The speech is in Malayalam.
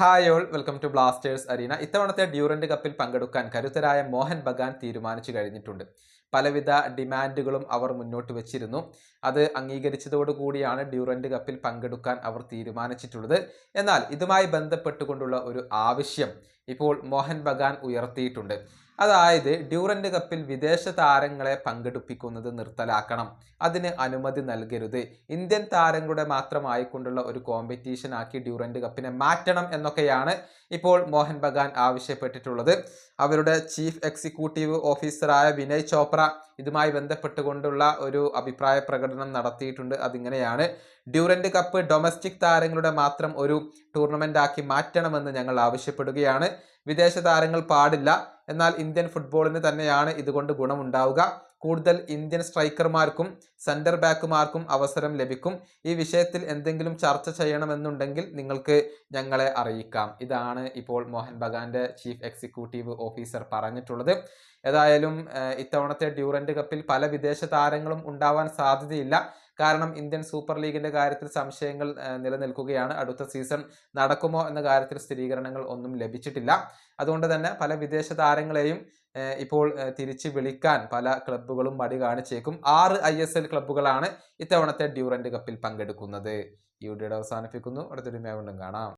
Hi all welcome to Blasters arena ഇത്തവണത്തെ ഡ്യൂറന്റ് കപ്പിൽ പങ്കെടുക്കാൻ കരുത്തരായ മോഹൻ ബഗാൻ തീരുമാനിച്ചു കഴിഞ്ഞിട്ടുണ്ട്. പലവിധ ഡിമാൻഡുകളും അവർ മുന്നോട്ട് വെച്ചിരുന്നു. അത് അംഗീകരിച്ചതോടുകൂടിയാണ് ഡ്യൂറന്റ് കപ്പിൽ പങ്കെടുക്കാൻ അവർ തീരുമാനിച്ചിട്ടുള്ളത്. എന്നാൽ ഇതുമായി ബന്ധപ്പെട്ടുകൊണ്ടുള്ള ഒരു ആവശ്യം ഇപ്പോൾ മോഹൻ ബഗാൻ ഉയർത്തിയിട്ടുണ്ട്. അതായത് ഡ്യൂറന്റ് കപ്പിൽ വിദേശ താരങ്ങളെ പങ്കെടുപ്പിക്കുന്നത് നിർത്തലാക്കണം. അതിന് അനുമതി നൽകരുത്. ഇന്ത്യൻ താരങ്ങളുടെ മാത്രമായിക്കൊണ്ടുള്ള ഒരു കോമ്പറ്റീഷൻ ആക്കി ഡ്യൂറന്റ് കപ്പിനെ മാറ്റണം എന്നൊക്കെയാണ് ഇപ്പോൾ മോഹൻ ബഗാൻ ആവശ്യപ്പെട്ടിട്ടുള്ളത്. അവരുടെ ചീഫ് എക്സിക്യൂട്ടീവ് ഓഫീസറായ വിനയ് ചോപ്ര ഇതുമായി ബന്ധപ്പെട്ടുകൊണ്ടുള്ള ഒരു അഭിപ്രായ പ്രകടനം നടത്തിയിട്ടുണ്ട്. അതിങ്ങനെയാണ്. ഡ്യൂറന്റ് കപ്പ് ഡൊമസ്റ്റിക് താരങ്ങളുടെ മാത്രം ഒരു ടൂർണമെന്റ് ആക്കി മാറ്റണമെന്ന് ഞങ്ങൾ ആവശ്യപ്പെടുകയാണ്. വിദേശ താരങ്ങൾ പാടില്ല. എന്നാൽ ഇന്ത്യൻ ഫുട്ബോളിന് തന്നെയാണ് ഇതുകൊണ്ട് ഗുണമുണ്ടാവുക. കൂടുതൽ ഇന്ത്യൻ സ്ട്രൈക്കർമാർക്കും സെന്റർ ബാക്കുമാർക്കും അവസരം ലഭിക്കും. ഈ വിഷയത്തിൽ എന്തെങ്കിലും ചർച്ച ചെയ്യണമെന്നുണ്ടെങ്കിൽ നിങ്ങൾക്ക് ഞങ്ങളെ അറിയിക്കാം. ഇതാണ് ഇപ്പോൾ മോഹൻ ബഗാന്റെ ചീഫ് എക്സിക്യൂട്ടീവ് ഓഫീസർ പറഞ്ഞിട്ടുള്ളത്. ഏതായാലും ഇത്തവണത്തെ ഡ്യൂറന്റ് കപ്പിൽ പല വിദേശ താരങ്ങളും ഉണ്ടാവാൻ സാധ്യതയില്ല. കാരണം ഇന്ത്യൻ സൂപ്പർ ലീഗിന്റെ കാര്യത്തിൽ സംശയങ്ങൾ നിലനിൽക്കുകയാണ്. അടുത്ത സീസൺ നടക്കുമോ എന്ന കാര്യത്തിൽ സ്ഥിരീകരണങ്ങൾ ഒന്നും ലഭിച്ചിട്ടില്ല. അതുകൊണ്ട് തന്നെ പല വിദേശ താരങ്ങളെയും ഇപ്പോൾ തിരിച്ചു വിളിക്കാൻ പല ക്ലബ്ബുകളും മടി കാണിച്ചേക്കും. ആറ് ഐ എസ് എൽ ക്ലബ്ബുകളാണ് ഇത്തവണത്തെ ഡ്യൂറന്റ് കപ്പിൽ പങ്കെടുക്കുന്നത്. ഈ വീഡിയോ അവസാനിപ്പിക്കുന്നു. അടുത്തൊരു മേവുണ്ടും കാണാം.